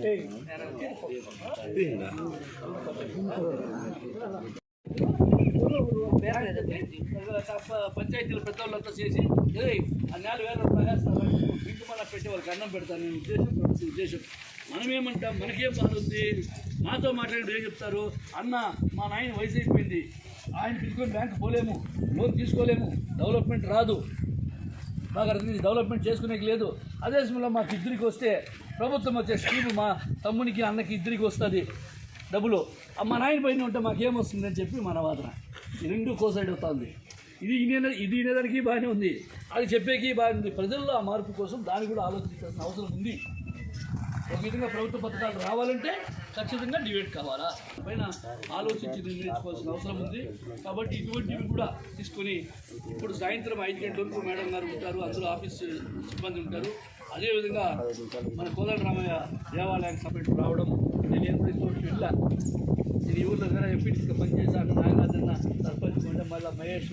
Tem. Tem. పంచాయతీల పెద్దవాళ్ళంతా చేసి ఆ నెల వేల రూపాయలు వేస్తాను ఇంటి మళ్ళీ పెట్టి వాళ్ళకి అన్నం పెడతాను నేను ఉద్దేశం ఉద్దేశం మనమేమంటాం మనకేం బాగుంది మాతో మాట్లాడి ఏం చెప్తారు అన్న మా నాయన వయసు అయిపోయింది ఆయన పిలుచుకొని బ్యాంకు పోలేము లోన్ తీసుకోలేము డెవలప్మెంట్ రాదు బాగా అర్థం డెవలప్మెంట్ చేసుకునేకి లేదు అదే సమయంలో మాకు ఇద్దరికి వస్తే ప్రభుత్వం వచ్చే స్కీమ్ మా తమ్మునికి అన్నకి ఇద్దరికి వస్తుంది డబ్బులు. మా నాయన పైన ఉంటే మాకేమొస్తుందని చెప్పి మన వాదన. రెండు కోసైడ్ అవుతుంది. ఇది ఇది వినేదానికి బాగానే ఉంది. అది చెప్పేకి బాగానే ఉంది. ప్రజల్లో ఆ మార్పు కోసం దాన్ని కూడా ఆలోచించాల్సిన అవసరం ఉంది. ఒక విధంగా ప్రభుత్వ పథకాలు రావాలంటే ఖచ్చితంగా డిబేట్ కావాలా? పైన ఆలోచించి నిర్ణయించుకోవాల్సిన అవసరం ఉంది. కాబట్టి ఇటువంటివి కూడా తీసుకొని ఇప్పుడు సాయంత్రం ఐదు గంటల వరకు మేడం గారు ఉంటారు. అందులో ఆఫీస్ సిబ్బంది ఉంటారు. అదేవిధంగా మన కోదండ రామయ్య దేవాలయానికి సపరేట్ రావడం. నేను ఎప్పుడు ఇంకోటి నేను ఈ ఊళ్ళో దగ్గర ఎంపీటీసీగా పనిచేశాను నాగరాజన్న సర్పంచ్ ఉండే మళ్ళీ మహేష్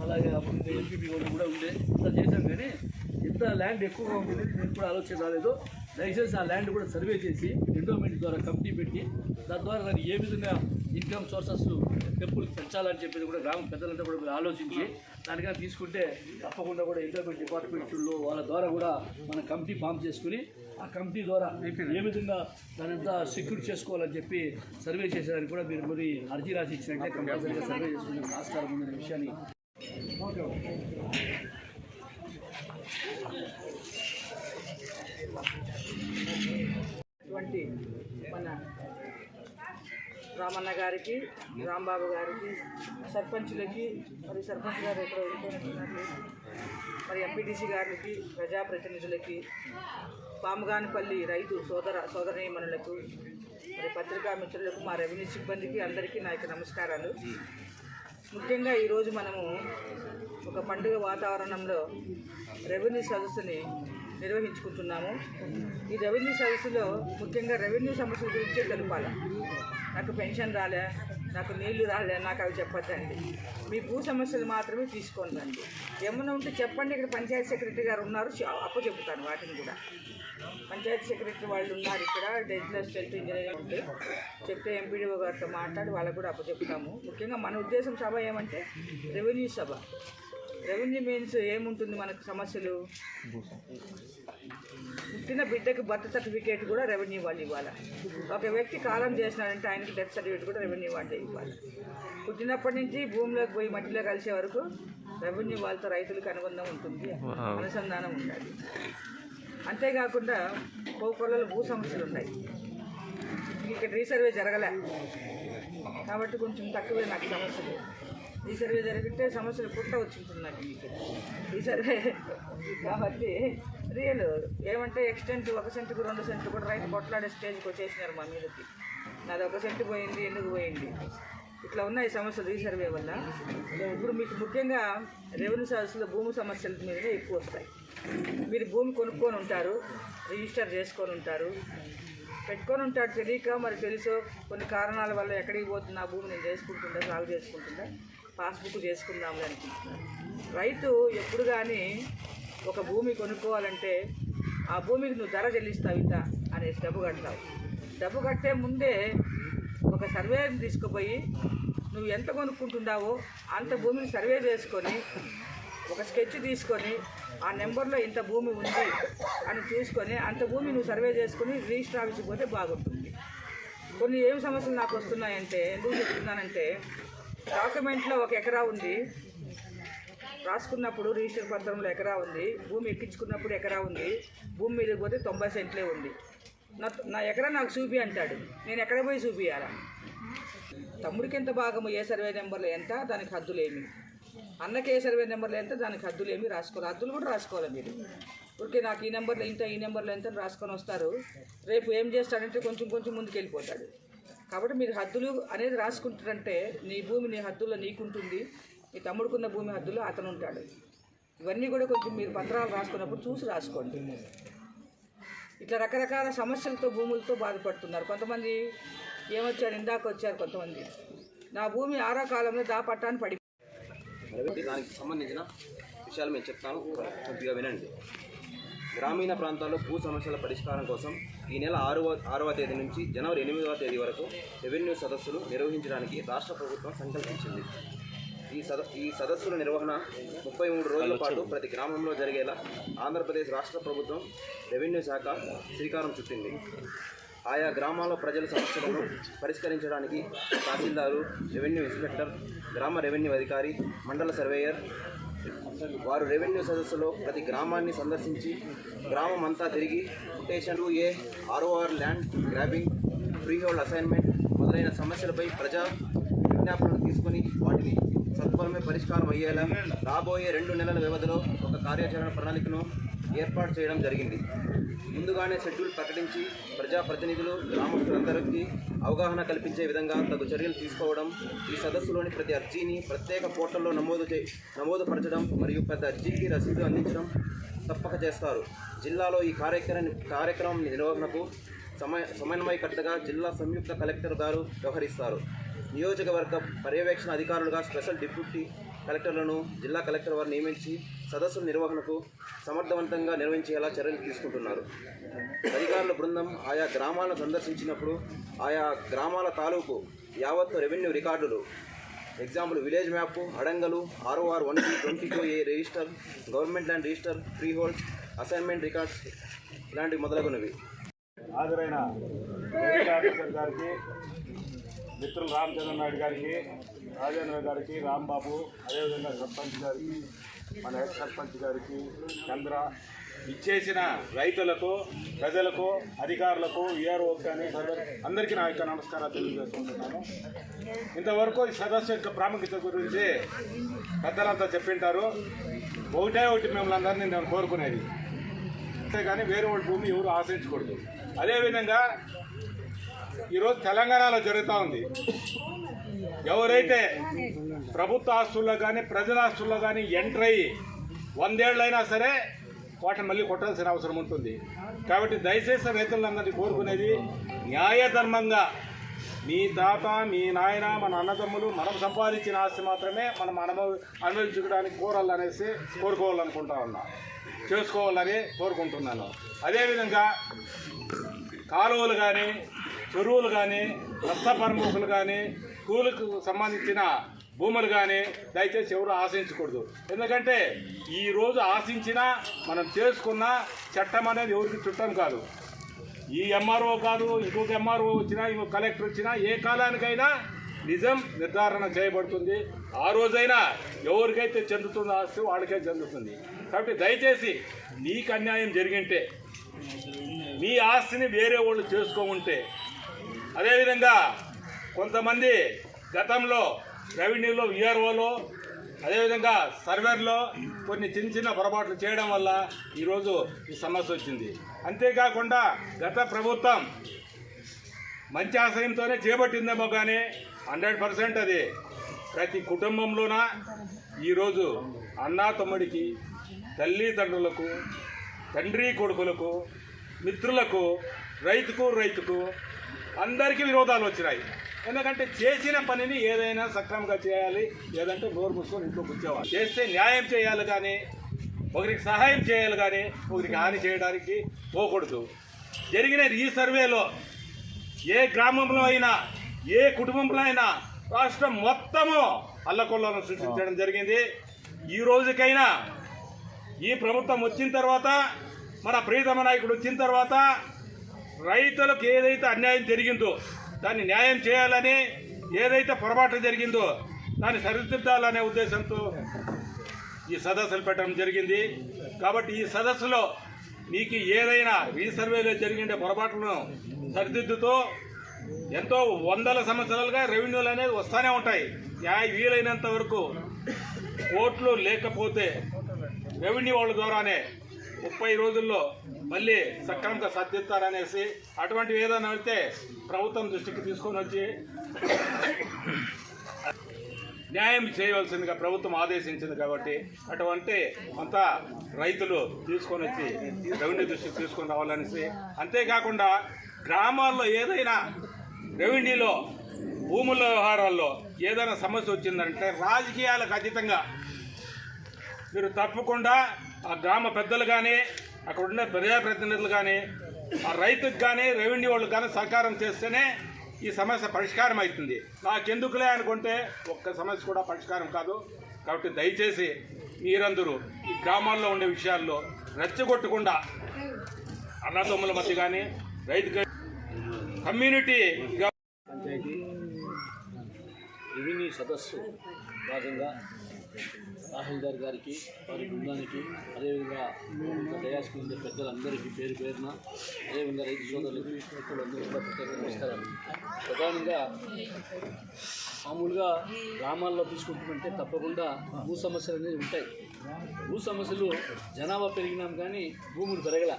మళ్ళీ అప్పుడు ఎంపీపీ కూడా ఉండే. ఇట్లా చేశాం కానీ ఇంత ల్యాండ్ ఎక్కువగా ఉంటుంది నేను కూడా ఆలోచన రాలేదు. దయచేసి ఆ ల్యాండ్ కూడా సర్వే చేసి ఎండోమెంట్ ద్వారా కంపెనీ పెట్టి దాని ద్వారా నాకు ఏ విధంగా ఇన్కమ్ సోర్సెస్ టెంపుల్ పెంచాలని చెప్పేది కూడా గ్రామ పెద్దలంతా కూడా మీరు ఆలోచించి దానికన్నా తీసుకుంటే తప్పకుండా కూడా ఎండోమెంట్ డిపార్ట్మెంట్లో వాళ్ళ ద్వారా కూడా మన కమిటీ ఫామ్ చేసుకుని ఆ కమిటీ ద్వారా ఏ విధంగా దానంతా సెక్యూర్ చేసుకోవాలని చెప్పి సర్వే చేసేదానికి కూడా మీరు మరి అర్జీ రాసి ఇచ్చినట్లే కంపల్సరీగా సర్వే చేసుకునే ఆస్కారం ఉందనే విషయాన్ని మన రామన్న గారికి రాంబాబు గారికి సర్పంచులకి మరి సర్పంచ్ గారు ఎక్కడ వెళ్ళిపోయినట్టున్నారు. మరి ఎంపీటీసీ గారికి ప్రజాప్రతినిధులకి పాముగానిపల్లి రైతు సోదర సోదరీమణులకు మరి పత్రికా మిత్రులకు మా రెవెన్యూ సిబ్బందికి అందరికీ నా యొక్క నమస్కారాలు. ముఖ్యంగా ఈరోజు మనము ఒక పండుగ వాతావరణంలో రెవెన్యూ సదస్సుని నిర్వహించుకుంటున్నాము. ఈ రెవెన్యూ సదస్సులో ముఖ్యంగా రెవెన్యూ సమస్యల గురించే తెలపాలి? నాకు పెన్షన్ రాలే నాకు నీళ్ళు రాలే నాకు అవి చెప్పొద్దండి. మీ భూ సమస్యలు మాత్రమే తీసుకోండి. ఏమన్నా ఉంటే చెప్పండి ఇక్కడ పంచాయతీ సెక్రటరీ గారు ఉన్నారు అప్పు చెప్తాను వాటిని కూడా. పంచాయతీ సెక్రటరీ వాళ్ళు ఉన్నారు ఇక్కడ డెజినల్ స్టేట్ ఇంజనీరింగ్ ఉంటే. చెప్తే ఎంపీడీఓ గారితో మాట్లాడి వాళ్ళకు కూడా అప్పు చెప్తాము ముఖ్యంగా మన ఉద్దేశం సభ ఏమంటే రెవెన్యూ సభ. రెవెన్యూ మీన్స్ ఏముంటుంది మనకు సమస్యలు? పుట్టిన బిడ్డకి బర్త్ సర్టిఫికేట్ కూడా రెవెన్యూ వాళ్ళు ఇవ్వాలి? ఒక వ్యక్తి కాలం చేసినాడంటే ఆయనకి డెత్ సర్టిఫికేట్ కూడా రెవెన్యూ వాళ్ళే ఇవ్వాలి. పుట్టినప్పటి నుంచి భూమిలోకి పోయి మట్టిలో కలిసే వరకు రెవెన్యూ వాళ్ళతో రైతులకు అనుబంధం ఉంటుంది. అనుసంధానం ఉండాలి. అంతేకాకుండా కోకొల్లలో భూ సమస్యలు ఉన్నాయి. ఇక్కడ రీసర్వే జరగలే. కాబట్టి కొంచెం తక్కువే నాకు సమస్యలు. ఈ సర్వే జరిగితే సమస్యలు పుట్ట వచ్చింటుంది నాకు మీకు. ఈ సర్వే కాబట్టి రియల్ ఏమంటే ఎక్స్టెంట్ ఒక సెంటుకు రెండు సెంటు కూడా రైతు కొట్లాడే స్టేజ్కి వచ్చేసినారు మా మీదకి. నాది ఒక సెంటు పోయింది ఎందుకు పోయింది? ఇట్లా ఉన్నాయి సమస్యలు ఈ సర్వే వల్ల. ఇప్పుడు మీకు ముఖ్యంగా రెవెన్యూ సర్వీస్లో భూమి సమస్యల మీదనే ఎక్కువ వస్తాయి. మీరు భూమి కొనుక్కొని ఉంటారు రిజిస్టర్ చేసుకొని ఉంటారు. పెట్టుకొని ఉంటాడు తెలియక మరి తెలుసో కొన్ని కారణాల వల్ల ఎక్కడికి పోతున్నా భూమి నేను చేసుకుంటుందా సాగు చేసుకుంటుందా పాస్బుక్ చేసుకుందాము అనుకుంటున్నాను రైతు ఎప్పుడు కానీ ఒక భూమి కొనుక్కోవాలంటే ఆ భూమికి నువ్వు ధర చెల్లిస్తావు ఇంత అనేసి డబ్బు కడతావు. డబ్బు కట్టే ముందే ఒక సర్వేని తీసుకుపోయి నువ్వు ఎంత కొనుక్కుంటున్నావో అంత భూమిని సర్వే చేసుకొని ఒక స్కెచ్ తీసుకొని ఆ నెంబర్లో ఇంత భూమి ఉంది అని చూసుకొని అంత భూమి నువ్వు సర్వే చేసుకొని రిజిస్టర్ ఆఫీస్కి పోతే బాగుంటుంది. కొన్ని ఏం సమస్యలు నాకు వస్తున్నాయంటే ఎందుకు చెప్తున్నానంటే డాక్యుమెంట్లో ఒక ఎకరా ఉంది. రాసుకున్నప్పుడు రిజిస్టర్ పత్రంలో ఎకరా ఉంది. భూమి ఎక్కించుకున్నప్పుడు ఎకరా ఉంది. భూమి మీద పోతే తొంభై సెంట్లే ఉంది. నా నా ఎకరా నాకు చూపి అంటాడు. నేను ఎక్కడ పోయి చూపియాలా తమ్ముడికి ఎంత భాగము ఏ సర్వే నెంబర్లో ఎంత? దానికి హద్దులేమి. అన్నకి ఏ సర్వే నెంబర్లు ఎంత? దానికి హద్దులేమి రాసుకోవాలి. హద్దులు కూడా రాసుకోవాలి మీరు. ఊరికే నాకు ఈ నెంబర్లో ఇంత ఈ నెంబర్లో ఎంత రాసుకొని వస్తారు. రేపు ఏం చేస్తాడంటే కొంచెం కొంచెం ముందుకు వెళ్ళిపోతాడు. కాబట్టి మీరు హద్దులు అనేది రాసుకుంటారంటే నీ భూమి నీ హద్దుల్లో నీకుంటుంది. నీ తమ్ముడుకున్న భూమి హద్దులో అతను ఉంటాడు ఇవన్నీ కూడా కొంచెం మీరు పత్రాలు రాసుకున్నప్పుడు చూసి రాసుకోండి. ఇట్లా రకరకాల సమస్యలతో భూములతో బాధపడుతున్నారు. కొంతమంది ఏమొచ్చారు? ఇందాక వచ్చారు కొంతమంది. నా భూమి ఆరో కాలంలో దాపట్టాన్ని పడి దానికి సంబంధించిన విషయాలు మేము చెప్తాను. కొద్దిగా వినండి. గ్రామీణ ప్రాంతాల్లో భూ సమస్యల పరిష్కారం కోసం ఈ నెల ఆరవ ఆరవ తేదీ నుంచి జనవరి ఎనిమిదవ తేదీ వరకు రెవెన్యూ సదస్సులు నిర్వహించడానికి రాష్ట్ర ప్రభుత్వం సంకల్పించింది. ఈ సద ఈ సదస్సుల నిర్వహణ ముప్పై మూడు రోజుల పాటు ప్రతి గ్రామంలో జరిగేలా ఆంధ్రప్రదేశ్ రాష్ట్ర ప్రభుత్వం రెవెన్యూ శాఖ శ్రీకారం చుట్టింది. ఆయా గ్రామాల ప్రజల సమస్యలను పరిష్కరించడానికి తహసీల్దారు రెవెన్యూ ఇన్స్పెక్టర్ గ్రామ రెవెన్యూ అధికారి మండల సర్వేయర్ వారు రెవెన్యూ సదస్సులో ప్రతి గ్రామాన్ని సందర్శించి గ్రామం అంతా తిరిగి quotation A ROR land grabbing free hold assignment మొదలైన సమస్యలపై ప్రజా విజ్ఞాపనలు తీసుకొని వాటిని సత్వరమే పరిష్కారం అయ్యేలా రాబోయే రెండు నెలల వ్యవధిలో ఒక కార్యాచరణ ప్రణాళికను ఏర్పాటు చేయడం జరిగింది. ముందుగానే షెడ్యూల్ ప్రకటించి ప్రజాప్రతినిధులు గ్రామస్తులందరికీ అవగాహన కల్పించే విధంగా తగు చర్యలు తీసుకోవడం ఈ సదస్సులోని ప్రతి అర్జీని ప్రత్యేక పోర్టల్లో నమోదు చే నమోదుపరచడం మరియు ప్రతి అర్జీకి రసీదు అందించడం తప్పక చేస్తారు. జిల్లాలో ఈ కార్యక్రమం కార్యక్రమం నిర్వహణకు సమయ సమన్వయకర్తగా జిల్లా సంయుక్త కలెక్టర్ గారు వ్యవహరిస్తారు. నియోజకవర్గ పర్యవేక్షణ అధికారులుగా స్పెషల్ డిప్యూటీ కలెక్టర్లను జిల్లా కలెక్టర్ వారు నియమించి సదస్సుల నిర్వహణకు సమర్థవంతంగా నిర్వహించేలా చర్యలు తీసుకుంటున్నారు. అధికారుల బృందం ఆయా గ్రామాలను సందర్శించినప్పుడు ఆయా గ్రామాల తాలూకు యావత్తు రెవెన్యూ రికార్డులు example village map అడంగలు ROR one twenty two A register government land register free hold assignment records ఇలాంటివి మొదలగునవి. హాజరైన ఆఫీసర్ గారికి మిత్రులు రామచంద్ర నాయుడు గారికి రాజేంద్ర గారికి రాంబాబు అదేవిధంగా సర్పంచ్ గారికి మన ఎక్స్ సర్పంచ్ గారికి చంద్ర ఇచ్చేసిన రైతులకు ప్రజలకు అధికారులకు ఏఆర్ఓ కానీ అందరికీ నా యొక్క నమస్కారాలు తెలియజేసుకుంటున్నాను. ఇంతవరకు ఈ సదస్సు యొక్క ప్రాముఖ్యత గురించి పెద్దలంతా చెప్పింటారు. ఒకటే ఒకటి మిమ్మల్ని అందరినీ నేను కోరుకునేది. కానీ వేరే వాళ్ళ భూమి ఎవరు ఆశించకూడదు అదేవిధంగా ఈరోజు తెలంగాణలో జరుగుతూ ఉంది. ఎవరైతే ప్రభుత్వ ఆస్తుల్లో కానీ ప్రజల ఆస్తుల్లో కానీ ఎంటర్ అయ్యి వందేళ్ళైనా సరే వాటిని మళ్ళీ కొట్టాల్సిన అవసరం ఉంటుంది. కాబట్టి దయచేసి రైతులందరినీ కోరుకునేది న్యాయధర్మంగా మీ తాత మీ నాయన మన అన్నదమ్ములు మనం సంపాదించిన ఆస్తి మాత్రమే మనం అనుభవ అనుభవించుకోవడానికి కోరాలనేసి కోరుకోవాలనుకుంటా ఉన్నా. చేసుకోవాలని కోరుకుంటున్నాను. అదేవిధంగా కాలువలు కానీ చెరువులు కానీ రస్తపరముఖులు కానీ స్కూలుకు సంబంధించిన భూములు కానీ దయచేసి ఎవరు ఆశించకూడదు. ఎందుకంటే ఈ రోజు ఆశించినా మనం చేసుకున్న చట్టం అనేది ఎవరికి చుట్టం కాదు. ఈ ఎంఆర్ఓ కాదు ఇంకొక ఎంఆర్ఓ వచ్చినా ఇంకొక కలెక్టర్ వచ్చినా ఏ కాలానికైనా నిజం నిర్ధారణ చేయబడుతుంది. ఆ రోజైనా ఎవరికైతే చెందుతుందో ఆస్తి వాళ్ళకే చెందుతుంది. కాబట్టి దయచేసి నీకు అన్యాయం జరిగింటే మీ ఆస్తిని వేరే వాళ్ళు చేసుకోముంటే అదేవిధంగా కొంతమంది గతంలో రెవెన్యూలో విఆర్ఓలో అదేవిధంగా సర్వేర్లో కొన్ని చిన్న చిన్న పొరపాట్లు చేయడం వల్ల ఈరోజు ఈ సమస్య వచ్చింది. అంతేకాకుండా గత ప్రభుత్వం మంచి ఆశయంతోనే చేపట్టిందేమో కానీ హండ్రెడ్ పర్సెంట్ అది. ప్రతి కుటుంబంలోన ఈరోజు అన్నా తమ్ముడికి తల్లిదండ్రులకు తండ్రి కొడుకులకు మిత్రులకు రైతుకు రైతుకు అందరికీ విరోధాలు వచ్చినాయి. ఎందుకంటే చేసిన పనిని ఏదైనా సక్రమంగా చేయాలి లేదంటే నోరు మూసుకొని ఇంట్లో కూర్చోవాలి చేస్తే న్యాయం చేయాలి కానీ ఒకరికి సహాయం చేయాలి కానీ ఒకరికి హాని చేయడానికి పోకూడదు. జరిగిన ఈ సర్వేలో. ఏ గ్రామంలో అయినా ఏ కుటుంబంలో అయినా రాష్ట్రం మొత్తము అల్లకొల్లను సృష్టించడం జరిగింది. ఈ రోజుకైనా ఈ ప్రభుత్వం వచ్చిన తర్వాత మన ప్రియతమ నాయకుడు వచ్చిన తర్వాత రైతులకు ఏదైతే అన్యాయం జరిగిందో దాన్ని న్యాయం చేయాలని ఏదైతే పొరపాటు జరిగిందో దాన్ని సరిదిద్దాలనే ఉద్దేశంతో ఈ సదస్సులు పెట్టడం జరిగింది. కాబట్టి ఈ సదస్సులో మీకు ఏదైనా రీసర్వేలో జరిగిన పొరపాట్లను సరిదిద్దుతూ ఎంతో వందల సంవత్సరాలుగా రెవెన్యూలు అనేది వస్తూనే ఉంటాయి. న్యాయ వీలైనంత వరకు కోర్టులు లేకపోతే రెవెన్యూ వాళ్ళ ద్వారానే ముప్పై రోజుల్లో మళ్ళీ సక్రమంగా సర్దిస్తారనేసి అటువంటివి ఏదైనా అయితే ప్రభుత్వం దృష్టికి తీసుకొని వచ్చి న్యాయం చేయవలసిందిగా ప్రభుత్వం ఆదేశించింది కాబట్టి అటువంటి అంతా రైతులు తీసుకొని వచ్చి రెవెన్యూ దృష్టికి తీసుకొని రావాలనేసి. అంతేకాకుండా గ్రామాల్లో ఏదైనా రెవెన్యూలో భూముల వ్యవహారాల్లో ఏదైనా సమస్య వచ్చిందంటే రాజకీయాలకు అతీతంగా మీరు తప్పకుండా ఆ గ్రామ పెద్దలు కానీ అక్కడ ఉండే ప్రజాప్రతినిధులు కానీ ఆ రైతుకు కానీ రెవెన్యూ వాళ్ళకి కానీ సహకారం చేస్తేనే ఈ సమస్య పరిష్కారం అవుతుంది. నాకెందుకులే అనుకుంటే ఒక్క సమస్య కూడా పరిష్కారం కాదు. కాబట్టి దయచేసి మీరందరూ ఈ గ్రామాల్లో ఉండే విషయాల్లో రెచ్చగొట్టకుండా అన్నదమ్ముల మధ్య కానీ రైతు కమ్యూనిటీ పంచాయతీ రెవెన్యూ సదస్సు భాగంగా తహసీల్దార్ గారికి వారి బృందానికి అదేవిధంగా ఇంకా ఉండే పెద్దలందరికీ పేరు పేరున అదేవిధంగా రైతు సోదరులకి అందరికీ కూడా ప్రత్యేక నమస్కారాలు. ప్రధానంగా మామూలుగా గ్రామాల్లో తీసుకుంటుంటే తప్పకుండా భూ సమస్యలు అనేవి ఉంటాయి. భూ సమస్యలు జనాభా పెరిగినాం కానీ భూములు పెరగల.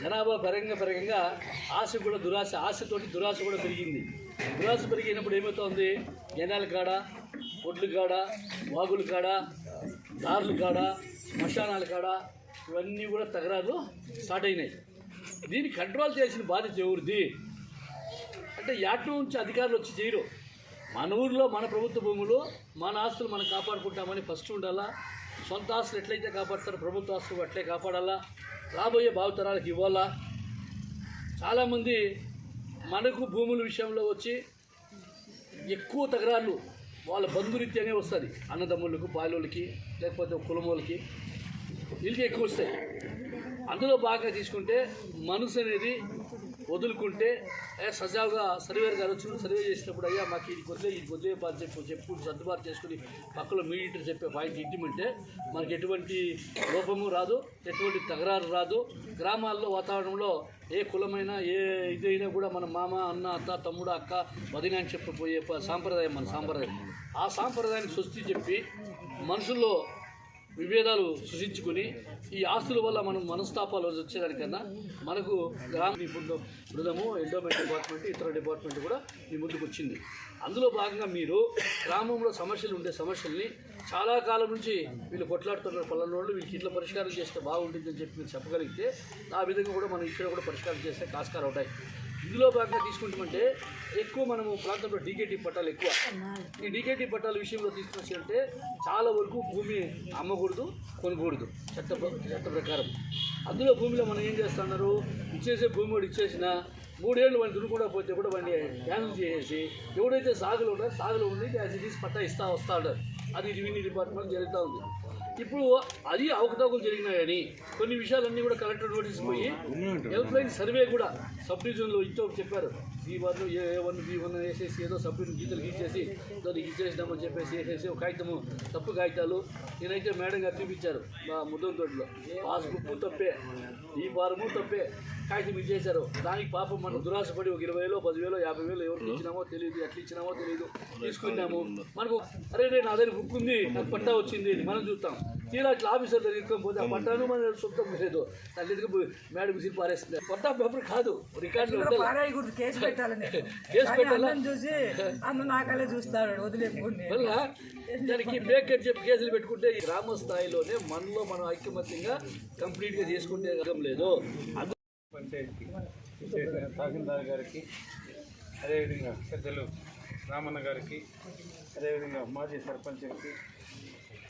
జనాభా పరంగా పరంగా ఆశ కూడా దురాశ ఆశతోటి దురాశ కూడా పెరిగింది. దురాశ పెరిగినప్పుడు ఏమవుతోంది? జనాల కాడ ఒడ్లు కాడ వాగులు కాడ దారులు కాడ శ్మశానాల కాడ ఇవన్నీ కూడా తగరాలు స్టార్ట్ అయినాయి. దీన్ని కంట్రోల్ చేసిన బాధ్యత ఎవరిది? అంటే యాట్ నుంచి అధికారులు వచ్చి చేయరు. మన ఊర్లో మన ప్రభుత్వ భూములు మన ఆస్తులు మనం కాపాడుకుంటామని ఫస్ట్ ఉండాలా? సొంత ఆస్తులు ఎట్లయితే కాపాడుతారో ప్రభుత్వ ఆస్తులు అట్లే కాపాడాలా? రాబోయే భావితరాలకు ఇవ్వాలా? చాలామంది మనకు భూముల విషయంలో వచ్చి ఎక్కువ తగరాళ్ళు వాళ్ళ బంధురీత్యానే వస్తుంది. అన్నదమ్ములకు పాలోళ్ళకి లేకపోతే కులమోళ్ళకి. వీళ్ళకి ఎక్కువ వస్తాయి. అందులో బాగా తీసుకుంటే మనసు అనేది వదులుకుంటే సజావుగా సర్వేర్ గారు వచ్చి సర్వే చేసినప్పుడు అయ్యా మాకు ఇది కొద్దిగా ఇది కొద్దిగా పాటు చెప్పు చెప్పు సర్దుబాటు చేసుకుని పక్కలో మీడియేటర్ చెప్పే పాయింట్ ఇంటిమంటే మనకి ఎటువంటి లోపము రాదు ఎటువంటి తగరారు రాదు. గ్రామాల్లో వాతావరణంలో ఏ కులమైనా ఏ ఇదైనా కూడా మన మామ అన్న అత్త తమ్ముడు అక్క వదిన అని చెప్పిపోయే సాంప్రదాయం మన సాంప్రదాయం. ఆ సాంప్రదాయానికి స్వస్తి చెప్పి మనుషుల్లో విభేదాలు సృష్టించుకుని ఈ ఆస్తుల వల్ల మనం మనస్తాపాలు వచ్చేదానికన్నా మనకు గ్రామ బృందం బృందము ఎండోమెంట్ డిపార్ట్మెంట్ ఇతర డిపార్ట్మెంట్ కూడా మీ ముందుకు వచ్చింది. అందులో భాగంగా మీరు గ్రామంలో సమస్యలు ఉండే సమస్యల్ని చాలా కాలం నుంచి వీళ్ళు కొట్లాడుతున్నారు. పలానా వీళ్ళకి ఇట్లా పరిష్కారం చేస్తే బాగుంటుందని చెప్పి మీరు చెప్పగలిగితే ఆ విధంగా కూడా మనం ఇక్కడ కూడా పరిష్కారం చేస్తే కాస్కారం ఉంటాయి ఇందులో భాగంగా తీసుకుంటామంటే ఎక్కువ మనము ప్రాంతంలో డీకేటీ పట్టాలు ఎక్కువ. ఈ డీకేటీ పట్టాల విషయంలో తీసుకొచ్చి అంటే చాలా వరకు భూమి అమ్మకూడదు కొనకూడదు చట్ట చట్ట ప్రకారం. అందులో భూమిలో మనం ఏం చేస్తున్నారు? ఇచ్చేసే భూమి కూడా ఇచ్చేసిన మూడేళ్ళు వాడిని దున్నుకుండా పోతే కూడా వాడిని క్యాన్సిల్ చేసేసి ఎవడైతే సాగులు ఉన్నారో సాగులు ఉండి యాజ్ ఇట్ ఈస్ పట్టా ఇస్తా వస్తా ఉంటారు అది రెవెన్యూ డిపార్ట్మెంట్ జరుగుతూ ఉంది. ఇప్పుడు అది అవకతవకలు జరిగినాయని కొన్ని విషయాలన్నీ కూడా కలెక్టర్ నోటీస్ పోయి హెల్ప్ లైన్ సర్వే కూడా సబ్ డివిజన్లో ఇచ్చో చెప్పారు. B one A one B one వేసేసి ఏదో సబ్ డివిజన్ గీతలు గీసేసి దానికి ఇచ్చేసినామని చెప్పేసి వేసేసి ఒక కాగితము తప్పు కాగితాలు నేనైతే మేడం గారు చూపించారు మా ముద్దం తోటలో. పాస్బుక్ తప్పే ఈ వారము తప్పే. కాగితం ఇచ్చేశారు దానికి పాపం మనం దురాశపడి ఒక ఇరవై వేలో పదివేలో యాభై వేలు ఎవరికి ఇచ్చినామో తెలియదు ఎట్లా ఇచ్చినామో తెలియదు తీసుకున్నాము. మనకు అరే రే నా దగ్గర బుక్ ఉంది నాకు పట్టా వచ్చింది అని మనం చూస్తాం. తీరా ఇట్లా ఆఫీసర్ దగ్గర తీసుకొని పోతే ఆ పట్టాను మన సొంతం లేదు. దాని ఎదుగు మేడం విసిరి పారేస్తుంది పట్టా పేపర్ కాదు పారాయకూడదు కేసు పెట్టాలని. కేసు కానీ పెట్టాలా? అన్నం చూసి అన్న నాకలే చూస్తాడు వదిలేకుండా దానికి ఫేక్ అని చెప్పి కేసులు పెట్టుకుంటే ఈ గ్రామ స్థాయిలోనే మనలో మనం ఐక్యమత్యంగా కంప్లీట్గా చేసుకుంటే అర్థం లేదు. అందు పంచాయతీ చేసిన తహసీల్దార్ గారికి అదేవిధంగా పెద్దలు రామన్న గారికి అదేవిధంగా మాజీ సర్పంచ్కి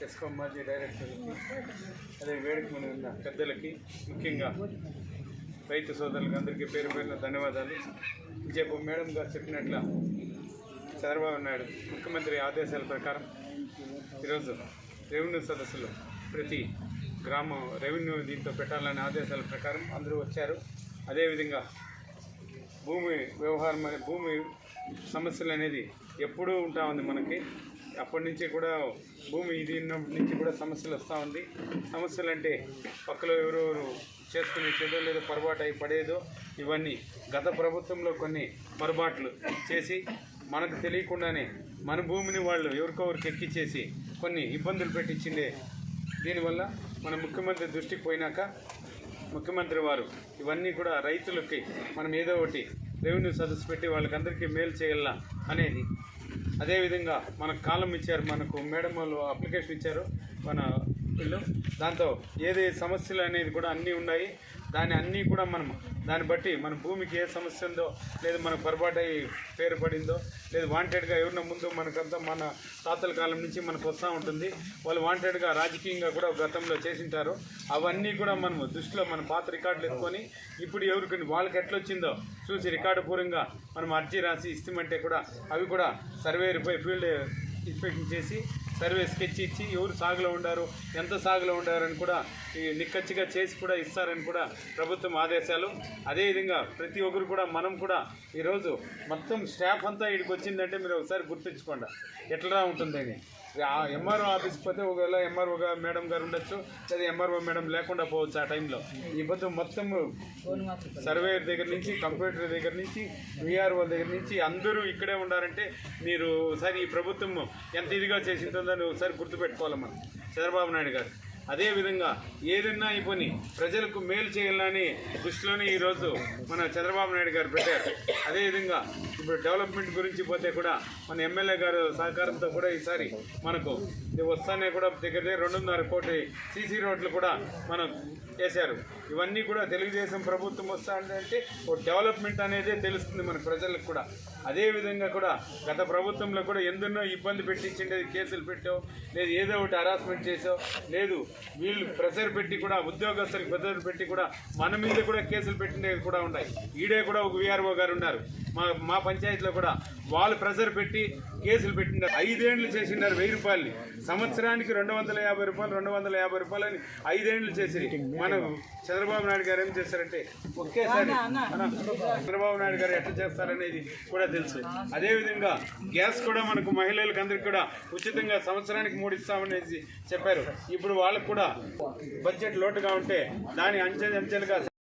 ఎస్కాం మాజీ డైరెక్టర్కి అదే వేడుక మీద ఉన్న పెద్దలకి ముఖ్యంగా రైతు సోదరులకు అందరికీ పేరు పేరున ధన్యవాదాలు. ఇంచేపు మేడం గారు చెప్పినట్ల చంద్రబాబు నాయుడు ముఖ్యమంత్రి ఆదేశాల ప్రకారం ఈరోజు రెవెన్యూ సదస్సులో ప్రతి గ్రామ రెవెన్యూ దీంతో పెట్టాలనే ఆదేశాల ప్రకారం అందరూ వచ్చారు. అదేవిధంగా భూమి వ్యవహారం అనే భూమి సమస్యలు అనేది ఎప్పుడూ ఉంటా ఉంది మనకి. అప్పటి నుంచి కూడా భూమి ఇది ఉన్నప్పటి నుంచి కూడా సమస్యలు వస్తూ ఉంది. సమస్యలు అంటే పక్కలో ఎవరెవరు చేసుకునే చెదో లేదో పొరపాటు అయి పడేదో ఇవన్నీ గత ప్రభుత్వంలో కొన్ని పొరపాట్లు చేసి మనకు తెలియకుండానే మన భూమిని వాళ్ళు ఎవరికొవరికి ఎక్కిచ్చేసి కొన్ని ఇబ్బందులు పెట్టించిందే దీనివల్ల మన ముఖ్యమంత్రి దృష్టికి పోయినాక ముఖ్యమంత్రి వారు ఇవన్నీ కూడా రైతులకి మనం ఏదో ఒకటి రెవెన్యూ సదస్సు పెట్టి వాళ్ళకందరికీ మేలు చేయాలా అనేది. అదేవిధంగా మనకు కాలం ఇచ్చారు మనకు మేడం వాళ్ళు అప్లికేషన్ ఇచ్చారు మన వీళ్ళు దాంతో ఏది సమస్యలు అనేది కూడా అన్నీ ఉన్నాయి. దాని అన్నీ కూడా మనం దాన్ని బట్టి మన భూమికి ఏ సమస్య ఉందో లేదు మనకు పొరపాటు అయ్యి పేరు పడిందో లేదు వాంటెడ్గా ఎవరిన ముందు మనకంతా మన తాతల కాలం నుంచి మనకు వస్తూ ఉంటుంది. వాళ్ళు వాంటెడ్గా రాజకీయంగా కూడా గతంలో చేసింటారు. అవన్నీ కూడా మనము దృష్టిలో మన పాత రికార్డులు ఎత్తుకొని ఇప్పుడు ఎవరికి వాళ్ళకి ఎట్లా వచ్చిందో చూసి రికార్డు పూర్వంగా మనం అర్జీ రాసి ఇస్తామంటే కూడా అవి కూడా సర్వేరిపోయి ఫీల్డ్ ఇన్స్పెక్షన్ చేసి సర్వే స్కెచ్ ఇచ్చి ఎవరు సాగులో ఉండారు ఎంత సాగులో ఉండారని కూడా నిక్కచ్చిగా చేసి కూడా ఇస్తారని కూడా ప్రభుత్వం ఆదేశాలు. అదేవిధంగా ప్రతి ఒక్కరు కూడా మనం కూడా ఈరోజు మొత్తం స్టాఫ్ అంతా ఇక్కడికి వచ్చిందంటే మీరు ఒకసారి గుర్తించుకోండి. ఎట్లా ఉంటుందని. ఎంఆర్ఓ ఆఫీస్కి పోతే ఒకవేళ ఎంఆర్ఓ మేడం గారు ఉండొచ్చు లేదా ఎంఆర్ఓ మేడం లేకుండా పోవచ్చు ఆ టైంలో ఈ మొత్తం సర్వేయర్ దగ్గర నుంచి కంప్యూటర్ దగ్గర నుంచి విఆర్ఓ దగ్గర నుంచి అందరూ ఇక్కడే ఉండారంటే మీరు ఒకసారి ఈ ప్రభుత్వం ఎంత ఇదిగా చేసిందో దాన్ని ఒకసారి గుర్తుపెట్టుకోవాలి మనం. చంద్రబాబు నాయుడు గారు. అదేవిధంగా ఏదైనా ఈ పని ప్రజలకు మేలు చేయాలని దృష్టిలోనే ఈరోజు మన చంద్రబాబు నాయుడు గారు పెట్టారు. అదేవిధంగా ఇప్పుడు డెవలప్మెంట్ గురించి పోతే కూడా మన ఎమ్మెల్యే గారు సహకారంతో కూడా ఈసారి మనకు ఇది వస్తానే కూడా దగ్గర దగ్గర రెండున్నర కోటి సీసీ రోడ్లు కూడా మనం వేశారు. ఇవన్నీ కూడా తెలుగుదేశం ప్రభుత్వం వస్తా అంటే ఒక డెవలప్మెంట్ అనేది తెలుస్తుంది మన ప్రజలకు కూడా. అదే విధంగా కూడా గత ప్రభుత్వంలో కూడా ఎందున్నో ఇబ్బంది పెట్టించిండేది కేసులు పెట్టో లేదు ఏదో ఒకటి హరాస్మెంట్ చేసో లేదు వీళ్ళు ప్రెషర్ పెట్టి కూడా ఉద్యోగస్తులకు ప్రెషర్ పెట్టి కూడా మన మీద కూడా కేసులు పెట్టినవి కూడా ఉన్నాయి. ఈడే కూడా ఒక విఆర్ఓ గారు ఉన్నారు. మా మా పంచాయతీలో కూడా వాళ్ళు ప్రెషర్ పెట్టి కేసులు పెట్టినారు ఐదేండ్లు చేసినారు వెయ్యి రూపాయలని. సంవత్సరానికి రెండు వందల యాభై రూపాయలు రెండు వందల యాభై రూపాయలని ఐదేండ్లు చేసి మనం చంద్రబాబు నాయుడు గారు ఏం చేస్తారంటే ఒకేసారి చంద్రబాబు నాయుడు గారు ఎట్లా చేస్తారనేది కూడా తెలుసు. అదేవిధంగా గ్యాస్ కూడా మనకు మహిళలకు అందరికి కూడా ఉచితంగా సంవత్సరానికి మూడు ఇస్తామనేసి చెప్పారు. ఇప్పుడు వాళ్ళకు కూడా బడ్జెట్ లోటుగా ఉంటే దాని అంచె అంచెలుగా